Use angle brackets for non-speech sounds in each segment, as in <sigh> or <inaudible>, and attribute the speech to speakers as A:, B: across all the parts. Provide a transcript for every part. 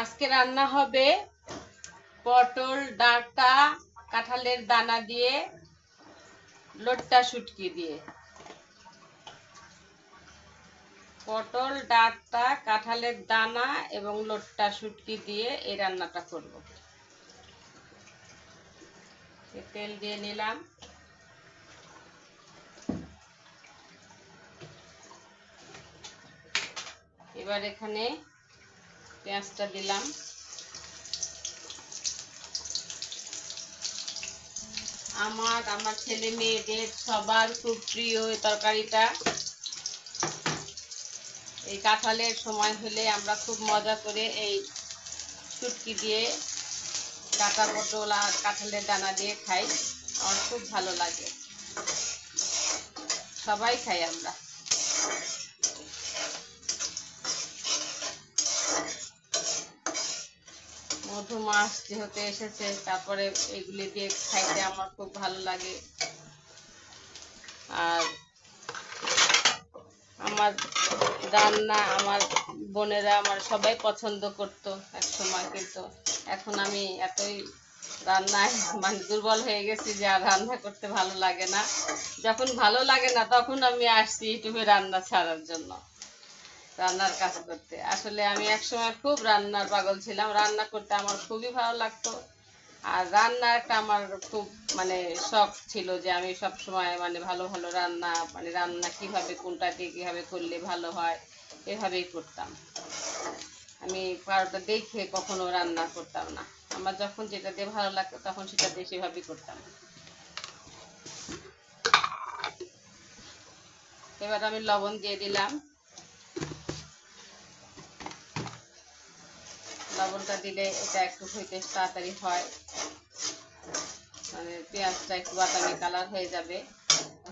A: আজকে রান্না হবে পটল, ডাটা, কাঁঠালের দানা দিয়ে, লোটটা শুটকি দিয়ে। পটল, ডাঁটা, কাঁঠালের দানা এবং লোট্টা শুটকি দিয়ে এই রান্নাটা করব। তেল দিয়ে নিলাম। এবার এখানে পেঁয়াজটা দিলাম। আমার আমার ছেলে মেয়েদের সবার খুব প্রিয় তরকারিটা। এই কাঁঠালের সময় হলে আমরা খুব মজা করে এই চুটকি দিয়ে কাঁটা পটল আর কাঁঠালের দানা দিয়ে খাই। আমার খুব ভালো লাগে। সবাই খাই আমরা। মধু মাছ যেহেতু এসেছে, তারপরে এগুলি দিয়ে খাইতে আমার খুব ভালো লাগে। আর আমার রান্না, আমার বোনেরা, আমার সবাই পছন্দ করতো এক সময় কিন্তু এখন আমি এতই রান্নায় <laughs> মানে দুর্বল হয়ে গেছি যে আর রান্না করতে ভালো লাগে না। যখন ভালো লাগে না, তখন আমি আসছি ইউটিউবে রান্না ছাড়ার জন্য। রান্নার কাজ করতে। আসলে আমি একসময় খুব রান্নার পাগল ছিলাম। রান্না করতে আমার খুবই ভালো লাগতো। আর রান্না একটা আমার খুব মানে শখ ছিল যে আমি সব সময় মানে ভালো ভালো রান্না মানে রান্না কীভাবে, কোনটা দিয়ে কীভাবে করলে ভালো হয়, এভাবেই করতাম। আমি কারোটা দেখে কখনো রান্না করতাম না। আমার যখন যেটা দিয়ে ভালো লাগতো, তখন সেটা দিয়ে সেভাবেই করতাম। এবার আমি লবণ দিয়ে দিলাম। লবণটা দিলে এটা একটু হইতে তাড়াতাড়ি হয়। মানে পেঁয়াজটা একটু বাদামি কালার হয়ে যাবে,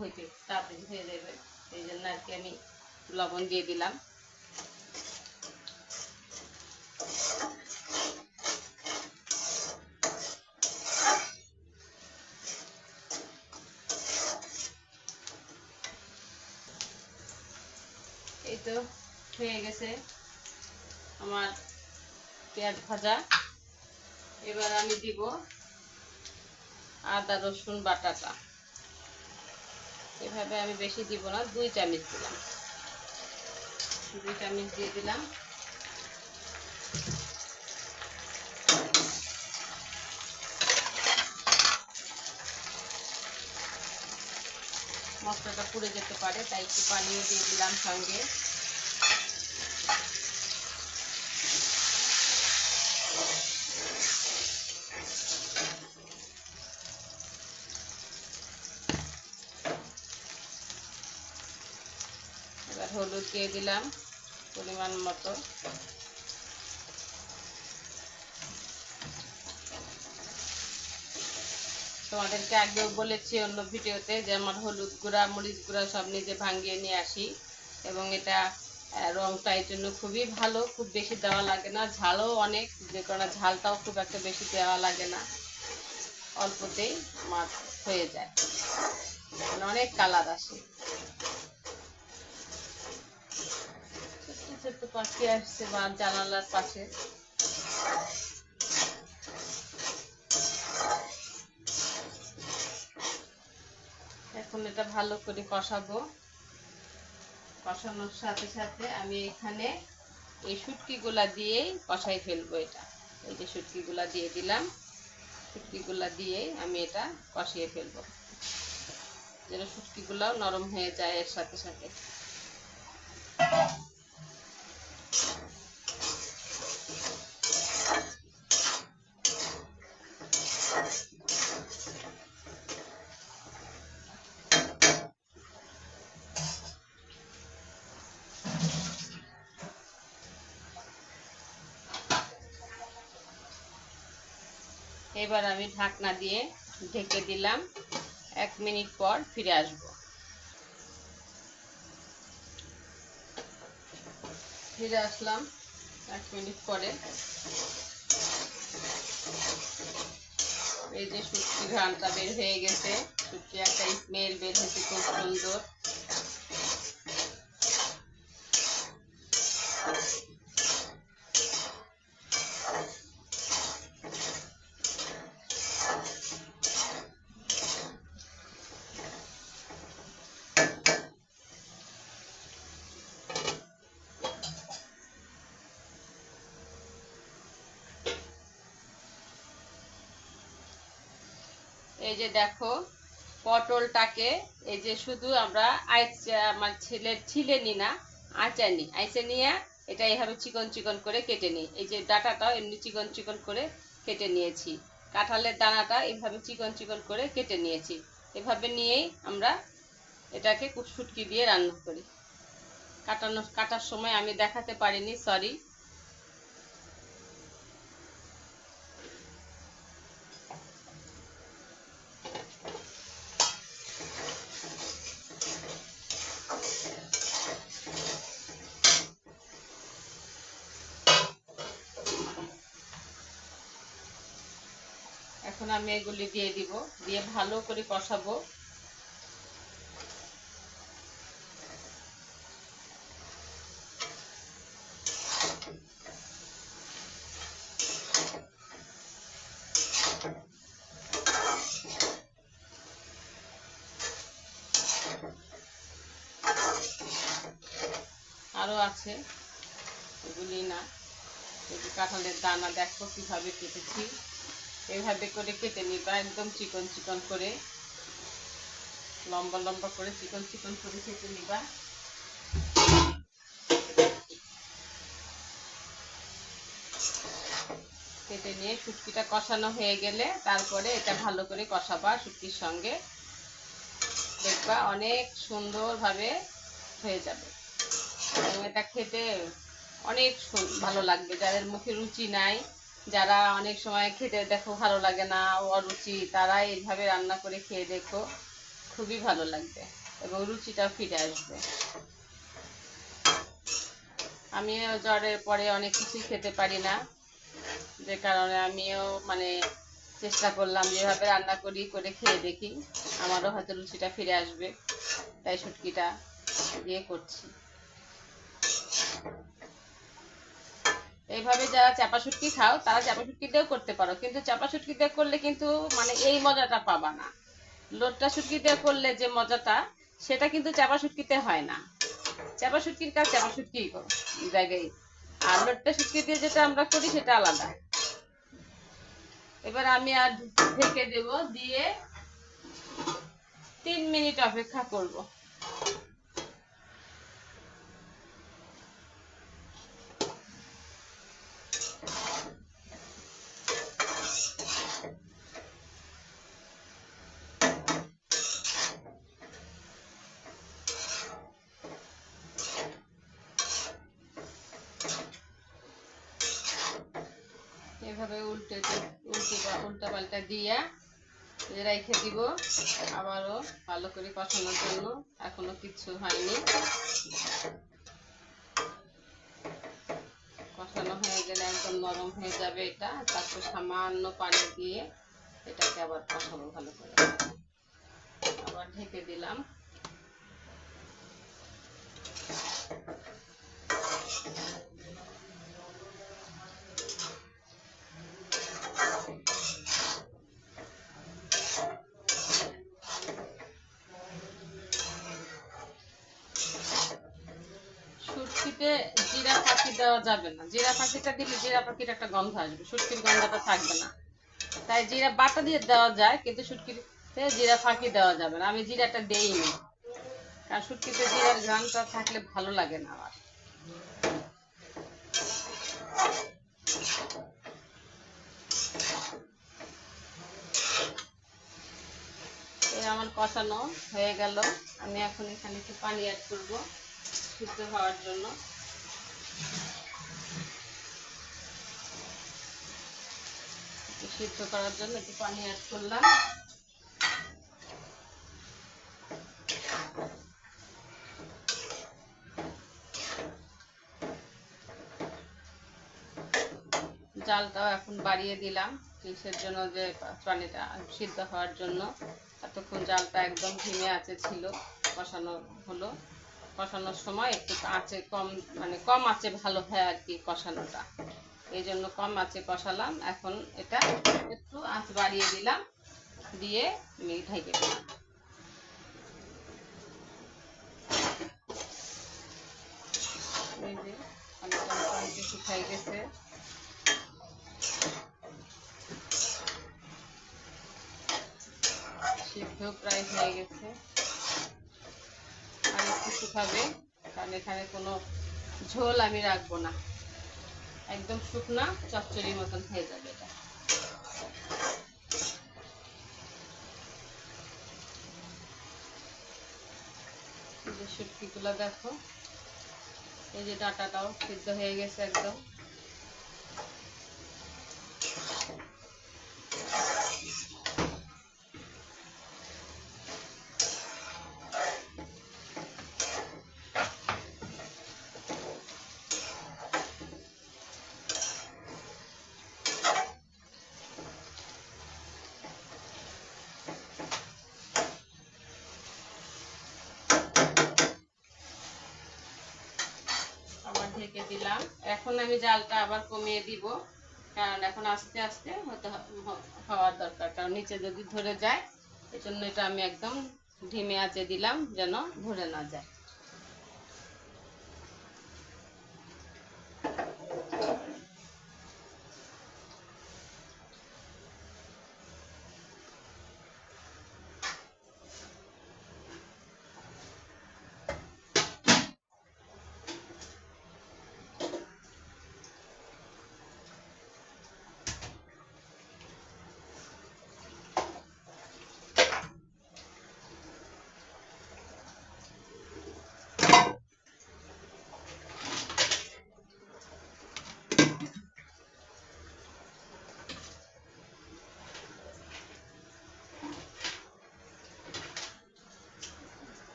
A: হইতে তাড়াতাড়ি হয়ে যাবে। এই জন্য আর কি আমি লবণ দিয়ে দিলাম। এই তো হয়ে গেছে আমার পেঁয়াজ ভাজা। এবার আমি দিব আদা, রসুন, বাটাটা। এভাবে আমি বেশি দিব না, দুই চামচ দিলাম। দুই চামচ দিয়ে দিলাম। মশলাটা পুড়ে যেতে পারে, তাই একটু পানিও দিয়ে দিলাম সঙ্গে এবার হলুদ দিয়ে দিলাম পরিমাণ মতো। তোমাদেরকে আগেও বলেছি অন্য ভিডিওতে যে আমার হলুদ গুঁড়া, মরিচ গুঁড়া সব নিজে ভাঙিয়ে নিয়ে আসি এবং এটা রংটা এর জন্য খুবই ভালো, খুব বেশি দেওয়া লাগে না, ঝালও অনেক, যে কারণে ঝালটাও খুব একটা বেশি দেওয়া লাগে না। অল্পতেই মাছ হয়ে যায়। মানে অনেক কালার আসে। ছোট্ট পাখি আসছে বা জানালার পাশে। এখন এটা ভালো করে কষাবো। কষানোর সাথে সাথে আমি এখানে এই শুটকিগুলা দিয়েই কষাই ফেলব এটা। এই যে শুটকিগুলা দিয়ে দিলাম, শুটকিগুলা দিয়েই আমি এটা কষিয়ে ফেলব। যেন শুটকিগুলাও নরম হয়ে যায় এর সাথে সাথে। এবার আমি ঢাকনা দিয়ে ঢেকে দিলাম। এক মিনিট পর ফিরে আসব। ফিরে আসলাম এক মিনিট পরে। এই যে শুটকি ঘ্রাণটা বের হয়ে গেছে। শুটকি একটা স্মেল বের হয়েছে, খুব সুন্দর। এই যে দেখো, পটলটাকে এই যে শুধু আমরা আইচ আমার ছেলের ছিলে নি না, আঁচা নি। আইচে নিয়ে এটা এইভাবে চিকন চিকন করে কেটে নিই। এই যে ডাটাটাও এমনি চিকন চিকন করে কেটে নিয়েছি। কাঁঠালের দানাটা এইভাবে চিকন চিকন করে কেটে নিয়েছি। এভাবে নিয়েই আমরা এটাকে শুটকি দিয়ে রান্না করি। কাটানো কাটার সময় আমি দেখাতে পারিনি সরি এখন আমি এগুলি দিয়ে দিব, দিয়ে ভালো করে কষাবো। আরও আছে, এগুলি না। কাঁঠালের দানা, দেখো কীভাবে কেটেছি। এইভাবে করে কেটে নিবা, একদম চিকন চিকন করে। লম্বা লম্বা করে চিকন চিকন করে কেটে নিবা। কেটে নিয়ে শুটকিটা কষানো হয়ে গেলে তারপরে এটা ভালো করে কষাবা শুটকির সঙ্গে। দেখবা অনেক সুন্দরভাবে হয়ে যাবে। এবং এটা খেতে অনেক ভালো লাগবে। যাদের মুখে রুচি নাই যারা অনেক সময় খেতে দেখো ভালো লাগে না, অরুচি, তারা এইভাবে রান্না করে খেয়ে দেখো, খুবই ভালো লাগবে এবং রুচিটাও ফিরে আসবে। আমিও জ্বরের পরে অনেক কিছুই খেতে পারি না, যে কারণে আমিও মানে চেষ্টা করলাম যেভাবে রান্না করি, করে খেয়ে দেখি, আমারও হয়তো রুচিটা ফিরে আসবে, তাই শুটকিটা দিয়ে করছি। এইভাবে যারা চাপা শুটকি খাও, তারা চাপা শুটকি দিয়েও করতে পারো। কিন্তু চাপা শুটকি দিয়ে করলে কিন্তু মানে এই মজাটা পাবা না। লোটটা শুটকি দিয়ে করলে যে মজাটা, সেটা কিন্তু চাপা শুটকিতে হয় না। চাপা শুটকির কাজ চাপা শুটকি জায়গায়। আর লোটটা শুটকি দিয়ে যেটা আমরা করি, সেটা আলাদা। এবার আমি আর ঢেকে দেব, দিয়ে তিন মিনিট অপেক্ষা করব। এভাবে উল্টে উল্টে উল্টা পাল্টা দিয়া রেখে দিব। আবারও ভালো করে কষানোর জন্য। এখনও কিচ্ছু হয়নি। কষানো হয়ে গেলে একদম নরম হয়ে যাবে এটা। তারপর সামান্য পানি দিয়ে এটাকে আবার কষাবো ভালো করে। আবার ঢেকে দিলাম শুটকিতে জিরা ফাঁকি দেওয়া যাবে না। জিরা ফাঁকিটা দিলে জিরা ফাঁকির একটা গন্ধ আসবে, শুটকির গন্ধটা থাকবে না। তাই জিরা বাটা দিয়ে দেওয়া যায়, কিন্তু শুটকিতে জিরা ফাঁকি দেওয়া যাবে না। আমি জিরাটা দেইনি। কারণ শুটকিতে জিরার ঘ্রাণটা থাকলে ভালো লাগে না আমার। আমার কষানো হয়ে গেল। আমি এখন এখানে একটু পানি অ্যাড করব, সিদ্ধ হওয়ার জন্য। সিদ্ধ করার জন্য একটু পানি অ্যাড করলাম। জালটাও এখন বাড়িয়ে দিলাম কিসের জন্য যে পানিটা সিদ্ধ হওয়ার জন্য। এতক্ষণ জালটা একদম ধিমে আছে ছিল, বসানো হলো। কষানোর সময় একটু আঁচে কম মানে কম আঁচে ভালো হয় আর কি কষানোটা। এই জন্য কম আঁচে কষালাম, এখন এটা একটু আঁচ বাড়িয়ে দিলাম, দিয়ে আমি ঢেকে দিলাম। প্রায় হয়ে গেছে। আর একটু শুকাবে, কারণ এখানে কোনো ঝোল আমি রাখব না। একদম শুকনা চচ্চড়ি মতন হয়ে যাবে এটা। শুটকিগুলো দেখো, এই যে ডাটাটাও সিদ্ধ হয়ে গেছে একদম আবার ঢেকে দিলাম। এখন আমি জালটা আবার কমিয়ে দিব, কারণ এখন আস্তে আস্তে হতে হওয়ার দরকার। কারণ নিচে যদি ধরে যায়, এজন্য এটা আমি একদম ধিমে আঁচে দিলাম যেন ধরে না যায়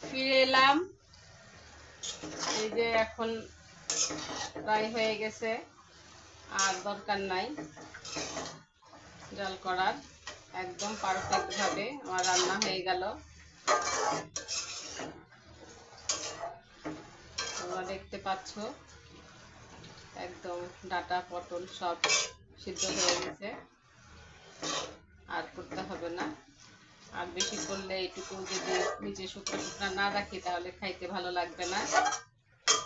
A: ফিরে এলাম এই যে এখন প্রায় হয়ে গেছে, আর দরকার নাই জল করার। একদম পারফেক্ট ভাবে আমার রান্না হয়ে গেল। তোমরা দেখতে পাচ্ছ, একদম ডাটা, পটল সব সিদ্ধ হয়ে গেছে। আর করতে হবে না। আর বেশি করলে এইটুকু যদি নিচে শুকনো শুকনো না রাখি, তাহলে খাইতে ভালো লাগবে না।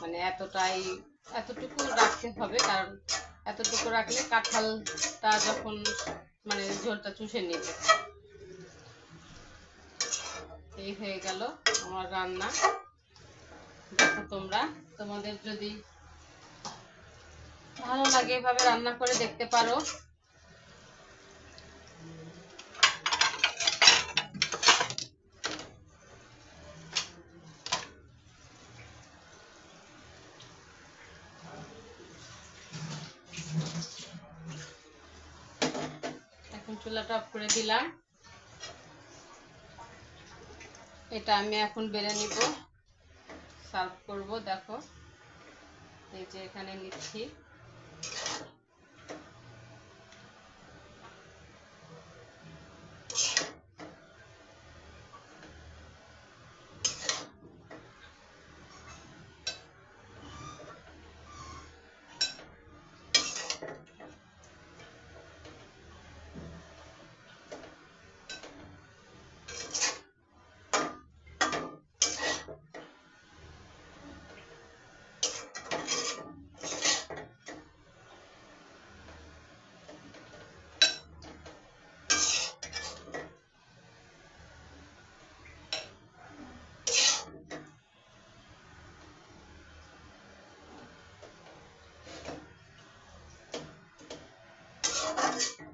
A: মানে এতটাই এতটুকু রাখতে হবে, কারণ এতটুকু রাখলে কাঁঠালটা যখন মানে ঝোলটা চুষে নিবে। এই হয়ে গেল আমার রান্না। দেখো তোমরা, তোমাদের যদি ভালো লাগে এভাবে রান্না করে দেখতে পারো এখন চুলাটা অফ করে দিলাম। এটা আমি এখন বেড়ে নিব। সার্ভ করব, দেখো। এই যে এখানে নিচ্ছি। Thank you.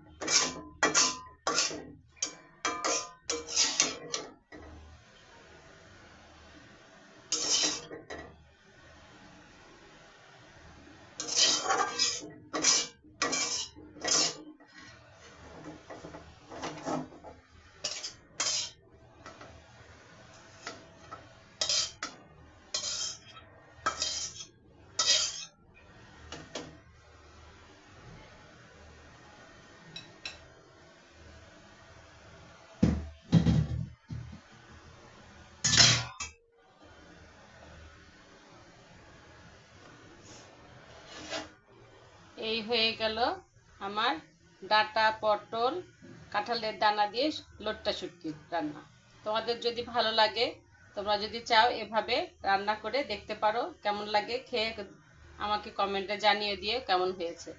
A: এই হয়ে গেল আমার ডাটা, পটল, কাঁঠালের দানা দিয়ে লোট্টা শুটকি রান্না। তোমাদের যদি ভালো লাগে, তোমরা যদি চাও এভাবে রান্না করে দেখতে পারো কেমন লাগে, খেয়ে আমাকে কমেন্টে জানিয়ে দিও কেমন হয়েছে।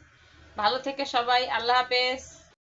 A: ভালো থেকে সবাই, আল্লাহ হাফেজ।